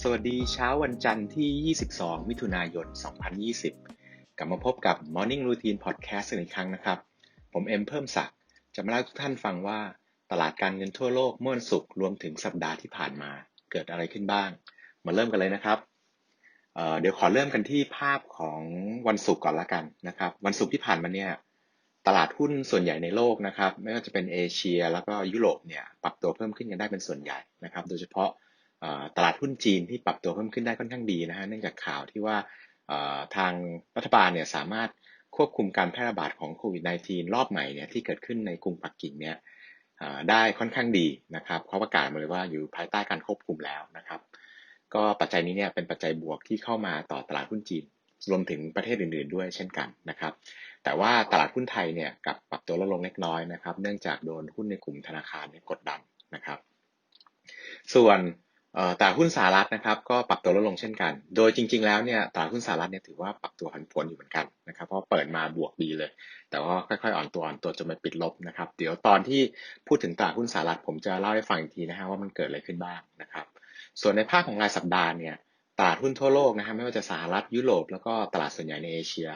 สวัสดีเช้าวันจันทร์ที่ 22 มิถุนายน 2020 กลับมาพบกับ Morning Routine Podcast อีกครั้งนะครับ ผมเอ็มเพิ่มศักดิ์จะมาเล่าทุกท่านฟังว่าตลาดการเงินทั่วโลกเมื่อวันศุกร์รวมถึงสัปดาห์ที่ผ่านมาเกิดอะไรขึ้นบ้าง มาเริ่มกันเลยนะครับเเดี๋ยวขอเริ่มกันที่ภาพของวันศุกร์ก่อนละกันนะครับ วันศุกร์ที่ผ่านมาเนี่ย ตลาดหุ้นส่วนใหญ่ในโลกนะครับ ไม่ว่าจะเป็นเอเชีย แล้วก็ยุโรปเนี่ยปรับตัวเพิ่มขึ้นกันได้เป็นส่วนใหญ่นะครับ โดยเฉพาะตลาดหุ้นจีนที่ปรับตัวเพิ่มขึ้นได้ค่อนข้างดีนะฮะเนื่องจากข่าวที่ว่าทางรัฐบาลเนี่ยสามารถควบคุมการแพร่ระบาดของโควิด -19 รอบใหม่เนี่ยที่เกิดขึ้นในกรุงปักกิ่งเนี่ยได้ค่อนข้างดีนะครับเขาประกาศมาเลยว่าอยู่ภายใต้การควบคุมแล้วนะครับ ก็ปัจจัยนี้เนี่ยเป็นปัจจัยบวกที่เข้ามาต่อตลาดหุ้นจีน รวมถึงประเทศอื่น ๆ ด้วยเช่นกันนะครับ แต่ว่าตลาดหุ้นไทยเนี่ยกับปรับตัวลดลงเล็กน้อยนะครับ เนื่องจากโดนหุ้นในกลุ่มธนาคารเนี่ยกดดันนะครับ ส่วนตลาดหุ้นสหรัฐนะครับ ก็ปรับตัวลดลงเช่นกัน โดยจริง ๆ แล้วเนี่ยตลาดหุ้นสหรัฐเนี่ยถือว่าปรับตัวผันผวนอยู่เหมือนกันนะครับ เพราะเปิดมาบวกดีเลย แต่ว่าค่อยๆอ่อนตัวอ่อนตัวจนมาปิดลบนะครับ เดี๋ยวตอนที่พูดถึงตลาดหุ้นสหรัฐผมจะเล่าให้ฟังอีกทีนะฮะว่ามันเกิดอะไรขึ้นบ้างนะครับ ส่วนในภาพของรายสัปดาห์เนี่ยตลาดหุ้นทั่วโลกนะฮะไม่ว่าจะสหรัฐยุโรปแล้วก็ตลาดส่วนใหญ่ในเอเชีย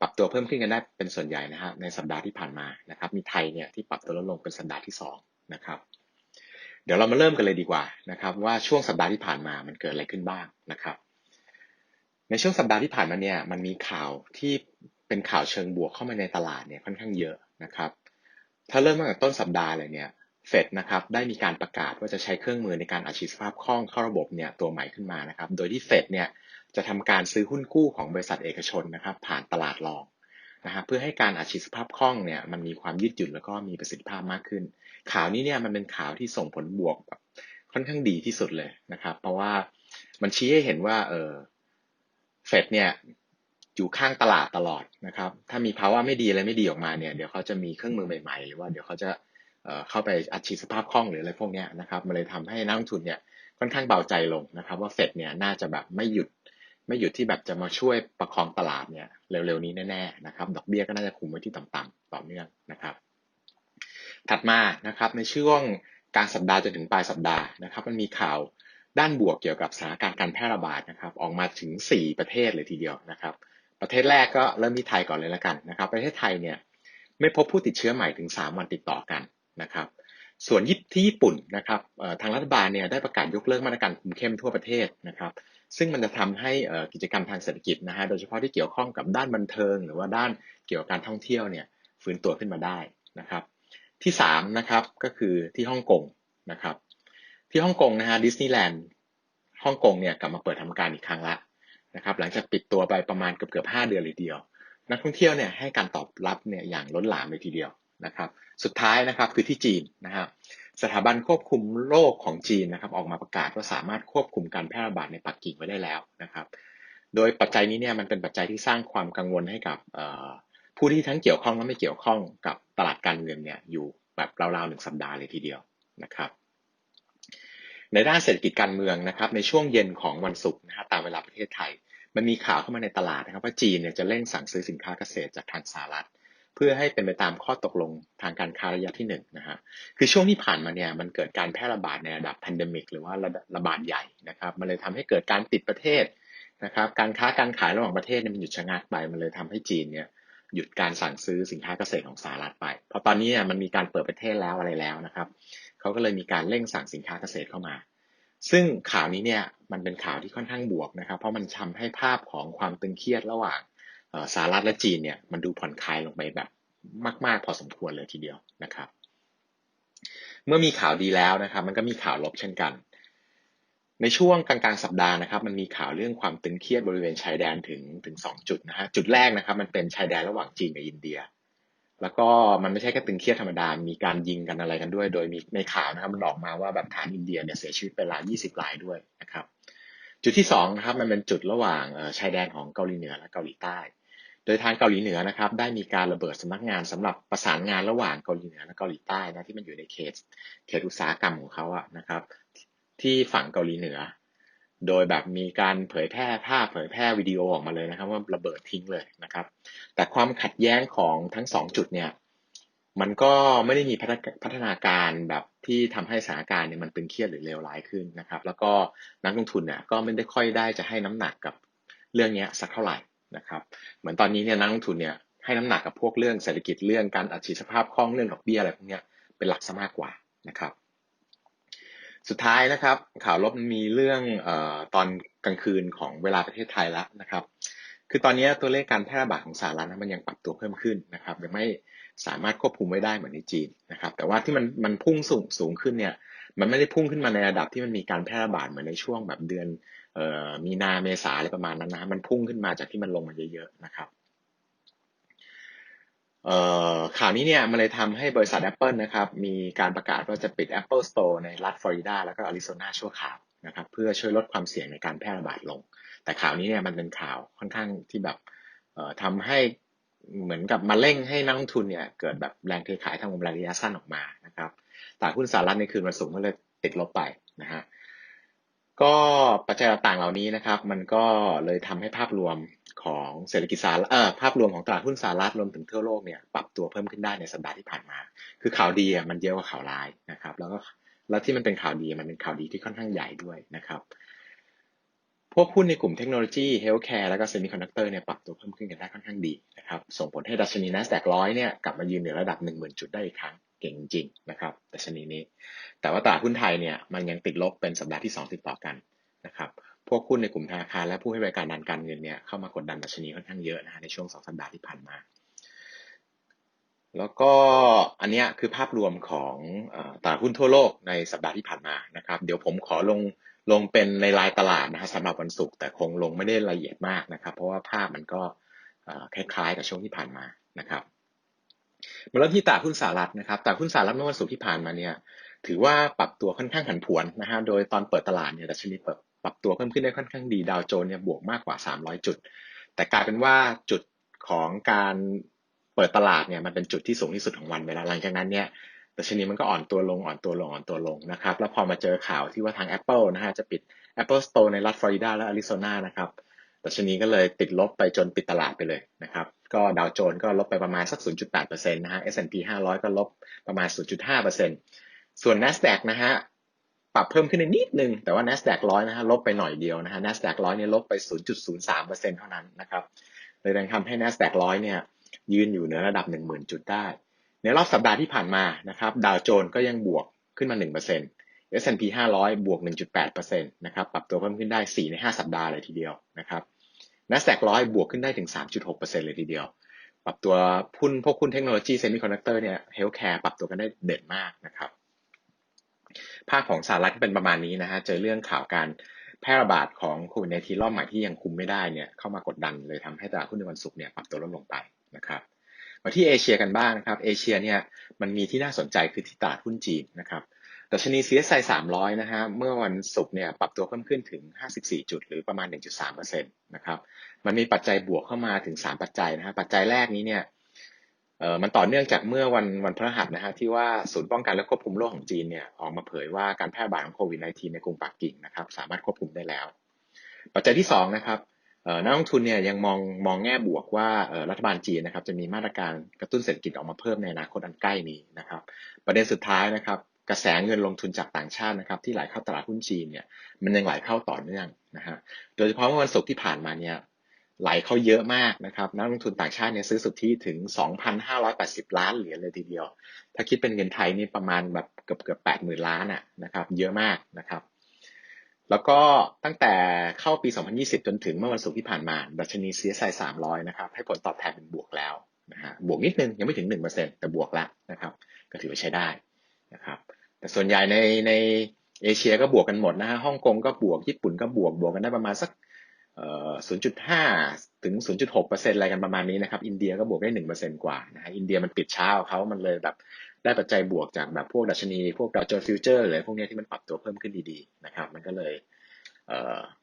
ปรับตัวเพิ่มขึ้นกันได้เป็นส่วนใหญ่นะฮะในสัปดาห์ที่ผ่านมานะครับมีไทยเนี่ยที่ปรับตัวลดลงเป็นสัปดาห์ที่2นะครับเดี๋ยวเรามาเริ่มกันเลยดีกว่านะครับว่าช่วงสัปดาห์ที่ผ่านมามันเกิดอะไรขึ้นบ้างนะครับ ในช่วงสัปดาห์ที่ผ่านมาเนี่ยมันมีข่าวที่เป็นข่าวเชิงบวกเข้ามาในตลาดเนี่ยค่อนข้างเยอะนะครับถ้าเริ่มตั้งแต่ต้นสัปดาห์เลยเนี่ยเฟดนะครับได้มีการประกาศว่าจะใช้เครื่องมือในการอัดฉีดสภาพคล่องเข้าระบบเนี่ยตัวใหม่ขึ้นมานะครับ โดยที่เฟดเนี่ย จะทำการซื้อหุ้นกู้ของบริษัทเอกชนนะครับ ผ่านตลาดรองนะฮะเพื่อให้การอัดฉีดสภาพคล่องเนี่ยมันมีความยืดหยุ่นแล้วก็มีประสิทธิภาพมากขึ้น ข่าวนี้เนี่ยมันเป็นข่าวที่ส่งผลบวกแบบค่อนข้างดีที่สุดเลยนะครับ เพราะว่ามันชี้ให้เห็นว่าเออเฟดเนี่ยอยู่ข้างตลาดตลอดนะครับ ถ้ามีภาวะไม่ดีอะไรไม่ดีออกมาเนี่ย เดี๋ยวเขาจะมีเครื่องมือใหม่ๆ หรือว่าเดี๋ยวเขาจะเข้าไปอัดฉีดสภาพคล่องหรืออะไรพวกนี้นะครับ มันเลยทำให้นักลงทุนเนี่ยค่อนข้างเบาใจลงนะครับ ว่าเฟดเนี่ยน่าจะแบบไม่หยุด ไม่หยุดที่แบบจะมาช่วยประคองตลาดเนี่ยเร็วๆนี้แน่ๆนะครับ ดอกเบี้ยก็น่าจะคุมไว้ที่ต่ำๆต่อเนื่องนะครับ ถัดมานะครับในช่วงกลางสัปดาห์จนถึงปลายสัปดาห์นะครับ มันมีข่าวด้านบวกเกี่ยวกับสถานการณ์การแพร่ระบาดนะครับ ออกมาถึง 4 ประเทศเลยทีเดียวนะครับ ประเทศแรกก็เริ่มที่ไทยก่อนเลยละกันนะครับ ประเทศไทยเนี่ยไม่พบผู้ติดเชื้อใหม่ถึง 3 วันติดต่อกันนะครับ ส่วนที่ญี่ปุ่นนะครับทางรัฐบาลเนี่ยได้ประกาศยกเลิกมาตรการคุมเข้มทั่วประเทศนะครับ ซึ่งมันจะทำให้กิจกรรมทางเศรษฐกิจนะฮะโดยเฉพาะที่เกี่ยวข้องกับด้านบันเทิง หรือว่าด้านเกี่ยวกับการท่องเที่ยวเนี่ยฟื้นตัวขึ้นมาได้นะครับ ที่3นะครับก็คือที่ฮ่องกงนะครับ ที่ฮ่องกงนะฮะดิสนีย์แลนด์ฮ่องกงเนี่ยกลับมาเปิดทำการอีกครั้งละนะครับ หลังจากปิดตัวไปประมาณเกือบเกือบห้าเดือนเลยเดียว นักท่องเที่ยวเนี่ยให้การตอบรับเนี่ยอย่างล้นหลามเลยทีเดียว นะครับสุดท้ายนะครับคือที่จีนนะครับสถาบันควบคุมโรคของจีนนะครับออกมาประกาศว่าสามารถควบคุมการแพร่ระบาดในปักกิ่งไว้ได้แล้วนะครับ โดยปัจจัยนี้เนี่ยมันเป็นปัจจัยที่สร้างความกังวลให้กับผู้ที่ทั้งเกี่ยวข้องและไม่เกี่ยวข้องกับตลาดการเงินเนี่ยอยู่แบบราวๆหนึ่งสัปดาห์เลยทีเดียวนะครับในด้านเศรษฐกิจการเมืองนะครับในช่วงเย็นของวันศุกร์นะครับตามเวลาประเทศไทย มันมีข่าวเข้ามาในตลาดนะครับว่าจีนเนี่ยจะเร่งสั่งซื้อสินค้าเกษตรจากทางสหรัฐ เพื่อให้เป็นไปตามข้อตกลงทางการค้าระยะที่1นนะฮะคือช่วงที่ผ่านมาเนี่ยมันเกิดการแพร่ระบาดในระดับแพนเดมิกหรือว่าระระบาดใหญ่นะครับมันเลยทำให้เกิดการปิดประเทศนะครับการค้าการขายระหว่างประเทศเนี่ยมันหยุดชะงักไปมันเลยทำให้จีนเนี่ยหยุดการสั่งซื้อสินค้าเกษตรของสหรัฐไป เพราะตอนนี้เนี่ยมันมีการเปิดประเทศแล้วอะไรแล้วนะครับเขาก็เลยมีการเร่งสั่งสินค้าเกษตรเข้ามา ซึ่งข่าวนี้เนี่ยมันเป็นข่าวที่ค่อนข้างบวกนะครับ เพราะมันทาให้ภาพของความตึงเครียดระหว่าง สหรัฐและจีนเนี่ยมันดูผ่อนคลายลงไปแบบมาก ๆ พอสมควรเลยทีเดียวนะครับ เมื่อมีข่าวดีแล้วนะครับ มันก็มีข่าวลบเช่นกัน ในช่วงกลางๆสัปดาห์นะครับ มันมีข่าวเรื่องความตึงเครียดบริเวณชายแดนถึงถึงสองจุดนะฮะจุดแรกนะครับ มันเป็นชายแดนระหว่างจีนกับอินเดีย แล้วก็มันไม่ใช่แค่ตึงเครียดธรรมดา มีการยิงกันอะไรกันด้วย โดยมีในข่าวนะครับ มันออกมาว่าแบบฐานอินเดียเนี่ยเสียชีวิตไปหลายยี่สิบรายด้วยนะครับ จุดที่สองนะครับ มันเป็นจุดระหว่างชายแดนของเกาหลีเหนือและเกาหลีใต้ ดยทางเกาหลีเหนือนะครับได้มีการระเบิดสำนักงานสำหรับประสานงานระหว่างเกาหลีเหนือและเกาหลีใต้นะที่มันอยู่ในเขตเขตอุตสาหกรรมของเขาอะนะครับ ที่ฝั่งเกาหลีเหนือ โดยแบบมีการเผยแพร่ภาพเผยแพร่วิดีโอออกมาเลยนะครับ ว่าระเบิดทิ้งเลยนะครับ แต่ความขัดแย้งของทั้งสองจุดเนี่ยมันก็ไม่ได้มีพัฒนาการแบบที่ทำให้สถานการณ์เนี่ยมันเป็นเครียดหรือเลวร้ายขึ้นนะครับ แล้วก็นักลงทุนเนี่ยก็ไม่ได้ค่อยได้จะให้น้ำหนักกับเรื่องนี้สักเท่าไหร่ นะครับเหมือนตอนนี้เนี่ยนักลงทุนเนี่ยให้น้ำหนักกับพวกเรื่องเศรษฐกิจเรื่องการอัดฉีดสภาพคล่องเรื่องดอกเบี้ยอะไรพวกนี้เป็นหลักซะมากกว่านะครับ สุดท้ายนะครับ ข่าวลบมีเรื่องอตอนกลางคืนของเวลาประเทศไทยแล้วนะครับ คือตอนนี้ตัวเลขการแพร่ระบาดของสหรัฐมันยังปรับตัวเพิ่มขึ้นนะครับยังไม่สามารถควบคุมไว้ได้เหมือนในจีนนะครับ แต่ว่าที่มันมันพุ่งสูงสูงขึ้นเนี่ย มันไม่ได้พุ่งขึ้นมาในระดับที่มันมีการแพร่ระบาดเหมือนในช่วงแบบเดือน มีนาเมษาอะไรประมาณนั้นนะมันพุ่งขึ้นมาจากที่มันลงมาเยอะๆนะครับข่าวนี้เนี่ยมันเลยทำให้บริษัท Apple นะครับ มีการประกาศว่าจะปิด Apple Store ในรัฐฟลอริดาแล้วก็อาริโซนาชั่วคราวนะครับ เพื่อช่วยลดความเสี่ยงในการแพร่ระบาดลง แต่ข่าวนี้เนี่ยมันเป็นข่าวค่อนข้างที่แบบทำให้เหมือนกับมาเร่งให้นักลงทุนเนี่ยเกิดแบบแรงเทขายทางระยะสั้นออกมานะครับตลาดหุ้นสหรัฐในคืนวันศุกร์ก็เลยติดลบไปนะฮะ ก็ปัจจัยต่างเหล่านี้นะครับ มันก็เลยทำให้ภาพรวมของเศรษฐกิจสหรัฐเอ่อภาพรวมของตลาดหุ้นสหรัฐรวมถึงทั่วโลกเนี่ยปรับตัวเพิ่มขึ้นได้ในสัปดาห์ที่ผ่านมา คือข่าวดีอะมันเยอะกว่าข่าวร้ายนะครับ แล้วก็แล้วที่มันเป็นข่าวดีมันเป็นข่าวดีที่ค่อนข้างใหญ่ด้วยนะครับ พวกหุ้นในกลุ่มเทคโนโลยีเฮลท์แคร์แล้วก็เซมิคอนดักเตอร์เนี่ยปรับตัวเพิ่มขึ้นกันได้ค่อนข้างดีนะครับ ส่งผลให้ดัชนี NASDAQ ร้อยเนี่ยกลับมายืนเหนือระดับ 10,000 จุดได้อีกครั้ง เก่งจริงนะครับดัชนีนี้ แต่ว่าตลาดหุ้นไทยเนี่ยมันยังติดลบเป็นสัปดาห์ที่ 2 ติดต่อกันนะครับพวกหุ้นในกลุ่มธนาคารและผู้ให้บริการด้านการเงินเนี่ยเข้ามากดดันดัชนีค่อนข้างเยอะนะฮะในช่วง 2 สัปดาห์ที่ผ่านมา แล้วก็อันนี้คือภาพรวมของตลาดหุ้นทั่วโลกในสัปดาห์ที่ผ่านมานะครับเดี๋ยวผมขอลงลงเป็นในรายตลาดนะฮะสำหรับวันศุกร์แต่คงลงไม่ได้ละเอียดมากนะครับ เพราะว่าภาพมันก็คล้ายๆกับช่วงที่ผ่านมานะครับ มาเริ่มที่ตลาดหุ้นสหรัฐนะครับตลาดหุ้นสหรัฐเมื่อวันศุกร์ที่ผ่านมาเนี่ย ถือว่าปรับตัวค่อนข้างผันผวนนะฮะโดยตอนเปิดตลาดเนี่ยดัชนีเปิดปรับตัวเพิ่มขึ้นได้ค่อนข้างดีดาวโจนเนี่ยบวกมากกว่า 300 จุด แต่กลายเป็นว่าจุดของการเปิดตลาดเนี่ยมันเป็นจุดที่สูงที่สุดของวันไปแล้วหลังจากนั้นเนี่ยดัชนีมันก็อ่อนตัวลงอ่อนตัวลงอ่อนตัวลงนะครับแล้วพอมาเจอข่าวที่ว่าทาง Apple นะฮะจะปิด Apple Store ในรัฐฟลอริดาและอาริโซนานะครับ ดัชนีก็เลยติดลบไปจนปิดตลาดไปเลยนะครับ ก็ดาวโจนส์ก็ลบไปประมาณสัก 0.8%นะฮะ S&P 500 ก็ลบประมาณ 0.5%ส่วน NASDAQ นะฮะปรับเพิ่มขึ้นนิดนึง แต่ว่า NASDAQ 100นะฮะลบไปหน่อยเดียวนะฮะ NASDAQ 100เนี่ยลบไป 0.03%เท่านั้นนะครับเลยทำให้ NASDAQ 100เนี่ยยืนอยู่เหนือระดับ 10,000 จุดได้ ในรอบสัปดาห์ที่ผ่านมานะครับดาวโจนส์ก็ยังบวกขึ้นมา 1% S&P 500 บวก 1.8%นะครับ ปรับตัวเพิ่มขึ้นได้ 4 ใน 5 สัปดาห์เลยทีเดียวนะครับ NASDAQ 100 บวกขึ้นได้ถึง 3.6%เลยทีเดียว ปรับตัวหุ้นพวกหุ้นเทคโนโลยีเซมิคอนดักเตอร์เนี่ยเฮลท์แคร์ปรับตัวกันได้เด่นมากนะครับ ภาคของสหรัฐก็เป็นประมาณนี้นะฮะ เจอเรื่องข่าวการแพร่ระบาดของโควิดในทีรอบใหม่ที่ยังคุมไม่ได้เนี่ยเข้ามากดดันเลยทำให้ตลาดหุ้นในวันศุกร์เนี่ยปรับตัวลดลงไปนะครับมาที่เอเชียกันบ้างนะครับ เอเชียเนี่ยมันมีที่น่าสนใจคือที่ตลาดหุ้นจีนนะครับ ดัชนี CSI 300 นะฮะ เมื่อวันศุกร์เนี่ยปรับตัวเพิ่มขึ้นถึง 54 จุด หรือประมาณ 1.3%นะครับ มันมีปัจจัยบวกเข้ามาถึง 3 ปัจจัยนะฮะ ปัจจัยแรกนี้เนี่ยเอ่อมันต่อเนื่องจากเมื่อวันวันพฤหัสนะฮะที่ว่าศูนย์ป้องกันและควบคุมโรคของจีนเนี่ยออกมาเผยว่าการแพร่ระบาดของโควิด -19 ในกรุงปักกิ่งนะครับสามารถควบคุมได้แล้ว ปัจจัยที่2นะครับนักลงทุนเนี่ยยังมองมองแง่บวกว่ารัฐบาลจีนนะครับจะมีมาตรการกระตุ้นเศรษฐกิจออกมาเพิ่มในอนาคตอันใกล้นี้นะครับ ประเด็นสุดท้ายนะครับ กระแสเงินลงทุนจากต่างชาตินะครับที่ไหลเข้าตลาดหุ้นจีนเนี่ยมันยังไหลเข้าต่อเนื่องนะฮะโดยเฉพาะเมื่อวันศุกร์ที่ผ่านมาเนี่ยไหลเข้าเยอะมากนะครับนักลงทุนต่างชาติเนี่ยซื้อสุทธิถึง 2,580 ล้านเหรียญเลยทีเดียว ถ้าคิดเป็นเงินไทยนี่ประมาณแบบเกือบเกือบ80,000 ล้านอะนะครับเยอะมากนะครับ แล้วก็ตั้งแต่เข้าปี 2020 จนถึงเมื่อวันศุกร์ที่ผ่านมาดัชนี CSI 300 นะครับให้ผลตอบแทนเป็นบวกแล้วนะฮะบวกนิดนึงยังไม่ถึง 1%แต่บวกแล้วนะครับ ก็ถือว่าใช้ได้นะครับ แต่ส่วนใหญ่ในในเอเชียก็บวกกันหมดนะฮะฮ่องกงก็บวกญี่ปุ่นก็บวกบวกกันได้ประมาณสักเอ่อ0.5ถึง0.6%อร์เซ็นต์อะไรกันประมาณนี้นะครับ อินเดียก็บวกได้1%กว่านะฮะอินเดียมันปิดเช้าเขามันเลยแบบได้ปัจจัยบวกจากแบบพวกดัชนี พวกดาวโจนส์ฟิวเจอร์อะไรพวกนี้ที่มันปรับตัวเพิ่มขึ้นดีๆนะครับ มันก็เลย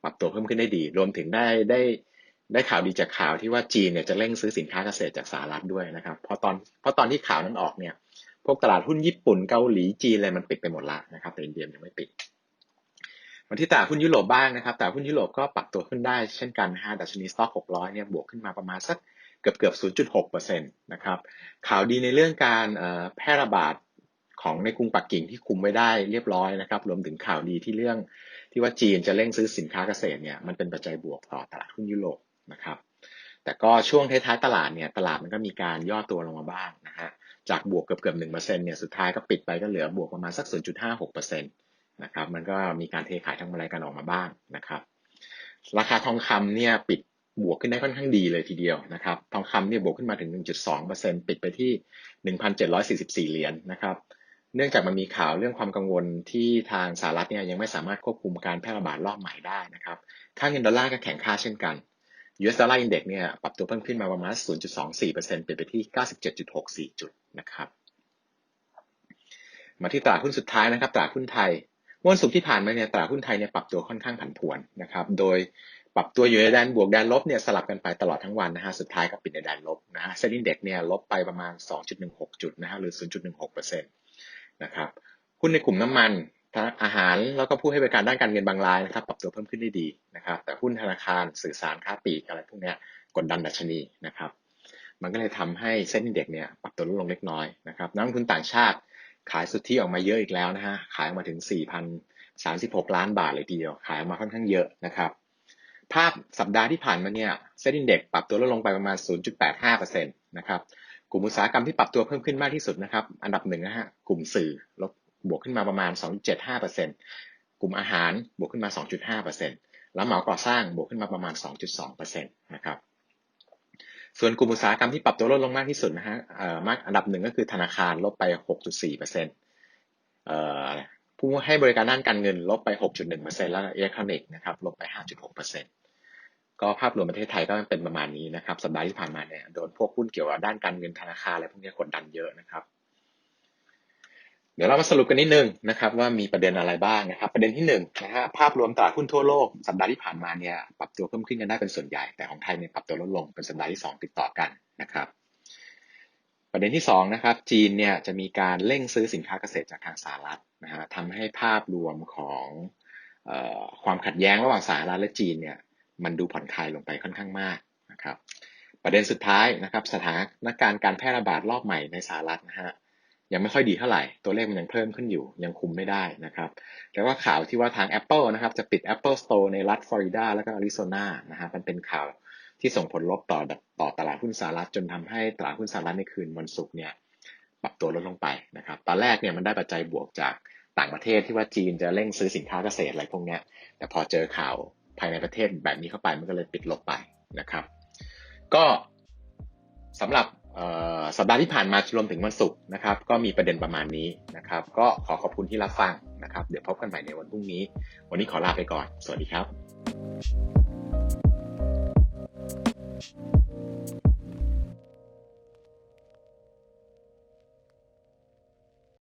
ปรับตัวเพิ่มขึ้นได้ดี รวมถึงได้ได้ได้ข่าวดีจากข่าวที่ว่าจีนเนี่ยจะเร่งซื้อสินค้าเกษตรจากสหรัฐด้วยนะครับพราะตอนพราะตอนที่ข่าวนั้นออกเนี่ย พวกตลาดหุ้นญี่ปุ่นเกาหลีจีนอะไรมันปิดไปหมดละนะครับแต่อินเดียยังไม่ปิดมาที่ตลาดหุ้นยุโรปบ้างนะครับตลาดหุ้นยุโรปก็ปรับตัวขึ้นได้เช่นกันฮะดัชนีสต็อก600เนี่ยบวกขึ้นมาประมาณสักเกือบเกือบ0.6%นะครับข่าวดีในเรื่องการแพร่ระบาดของในกรุงปักกิ่งที่คุมไว้ได้เรียบร้อยนะครับ รวมถึงข่าวดีที่เรื่องที่ว่าจีนจะเร่งซื้อสินค้าเกษตรเนี่ยมันเป็นปัจจัยบวกต่อตลาดหุ้นยุโรปนะครับ แต่ก็ช่วงท้ายๆตลาดเนี่ยตลาดมันก็มีการย่อตัวลงมาบ้างนะฮะ จากบวกเกือบเกือบหนึ่งเปอร์เซ็นต์เนี่ยสุดท้ายก็ปิดไปก็เหลือบวกประมาณสัก0.56เปอร์เซ็นต์นะครับมันก็มีการเทขายทั้งอะไรกันออกมาบ้างนะครับ ราคาทองคำเนี่ยปิดบวกขึ้นได้ค่อนข้างดีเลยทีเดียวนะครับทองคำเนี่ยบวกขึ้นมาถึง 1.2%ปิดไปที่ 1,744 เหรียญนะครับ เนื่องจากมันมีข่าวเรื่องความกังวลที่ทางสหรัฐเนี่ยยังไม่สามารถควบคุมการแพร่ระบาดรอบใหม่ได้นะครับ ค่าเงินดอลลาร์ก็แข็งค่าเช่นกัน US Dollar Index เนี่ยปรับตัวเพิ่มขึ้นมาประมาณ 0.24%ปิดไปที่ 97.64 จุดนะครับ มาที่ตลาดหุ้นสุดท้ายนะครับ ตลาดหุ้นไทยวันศุกร์ที่ผ่านมาเนี่ยตลาดหุ้นไทยเนี่ยปรับตัวค่อนข้างผันผวนนะครับ โดยปรับตัวอยู่ในแดนบวกแดนลบเนี่ยสลับกันไปตลอดทั้งวันนะฮะ สุดท้ายก็ปิดในแดนลบนะฮะเซ็นดิ้งเด็กเนี่ยลบไปประมาณ 2.16 จุดนะฮะหรือ 0.16%นะครับ หุ้นในกลุ่มน้ำมัน อาหารแล้วก็ผู้ให้บริการด้านการเงินบางรายนะครับ ปรับตัวเพิ่มขึ้นได้ดีนะครับ แต่หุ้นธนาคารสื่อสารค้าปลีกอะไรพวกนี้กดดันดัชนีนะครับ มันก็เลยทำให้เซ็นดิ้งเด็กเนี่ยปรับตัวลดลงเล็กน้อยนะครับนักลงทุนต่างชาติขายสุทธิออกมาเยอะอีกแล้วนะฮะขายออกมาถึง 4,036 ล้านบาทเลยทีเดียว ขายออกมาค่อนข้างเยอะนะครับ ภาพสัปดาห์ที่ผ่านมาเนี่ยเซ็นดิ้งเด็กปรับตัวลดลงไปประมาณ 0.85%นะครับกลุ่มอุตสาหกรรมที่ปรับตัวเพิ่มขึ้นมากที่สุดนะครับ อันดับหนึ่งนะฮะกลุ่มสื่อลบ บวกขึ้นมาประมาณ 2.75%กลุ่มอาหารบวกขึ้นมา 2.5%แล้วเหมาก่อสร้างบวกขึ้นมาประมาณ 2.2%นะครับส่วนกลุ่มอุตสาหกรรมที่ปรับตัวลดลงมากที่สุดนะฮะมากอันดับหนึ่งก็คือธนาคารลบไป 6.4%ผู้ให้บริการด้านการเงินลบไป 6.1%แล้วอิเล็กทรอนิกส์นะครับลบไป 5.6%ก็ภาพรวมประเทศไทยก็เป็นประมาณนี้นะครับ สัปดาห์ที่ผ่านมาเนี่ยโดนพวกหุ้นเกี่ยวกับด้านการเงินธนาคารอะไรพวกนี้กดดันเยอะนะครับ เดี๋ยวเรามาสรุปกันนิดนึงนะครับว่ามีประเด็นอะไรบ้างนะครับ ประเด็นที่หนึ่งนะฮะภาพรวมตลาดหุ้นทั่วโลกสัปดาห์ที่ผ่านมาเนี่ยปรับตัวเพิ่มขึ้นกันได้เป็นส่วนใหญ่แต่ของไทยเนี่ยปรับตัวลดลงเป็นสัปดาห์ที่สองติดต่อกันนะครับประเด็นที่สองนะครับจีนเนี่ยจะมีการเร่งซื้อสินค้าเกษตรจากทางสหรัฐนะฮะทำให้ภาพรวมของออความขัดแย้งระหว่างสหรัฐและจีนเนี่ยมันดูผ่อนคลายลงไปค่อนข้างมากนะครับประเด็นสุดท้ายนะครับสถานการณ์การแพร่ระบาดรอบใหม่ในสหรัฐนะฮะ ยังไม่ค่อยดีเท่าไหร่ ตัวเลขมันยังเพิ่มขึ้นอยู่ ยังคุมไม่ได้นะครับแล้วก็ข่าวที่ว่าทาง Apple นะครับ จะปิด Apple Store ในรัฐฟลอริดาแล้วก็อาริโซนานะฮะมันเป็นข่าวที่ส่งผลลบต่อต่อตลาดหุ้นสหรัฐจนทำให้ตลาดหุ้นสหรัฐในคืนวันศุกร์เนี่ยปรับตัวลดลงไปนะครับ ตอนแรกเนี่ยมันได้ปัจจัยบวกจากต่างประเทศที่ว่าจีนจะเร่งซื้อสินค้าเกษตรอะไรพวกนี้แต่พอเจอข่าวภายในประเทศแบบนี้เข้าไปมันก็เลยปิดลบไปนะครับ ก็สำหรับ สัปดาห์ที่ผ่านมารวมถึงวันศุกร์นะครับ ก็มีประเด็นประมาณนี้นะครับ ก็ขอขอบคุณที่รับฟังนะครับ เดี๋ยวพบกันใหม่ในวันพรุ่งนี้ วันนี้ขอลาไปก่อน สวัสดีครับ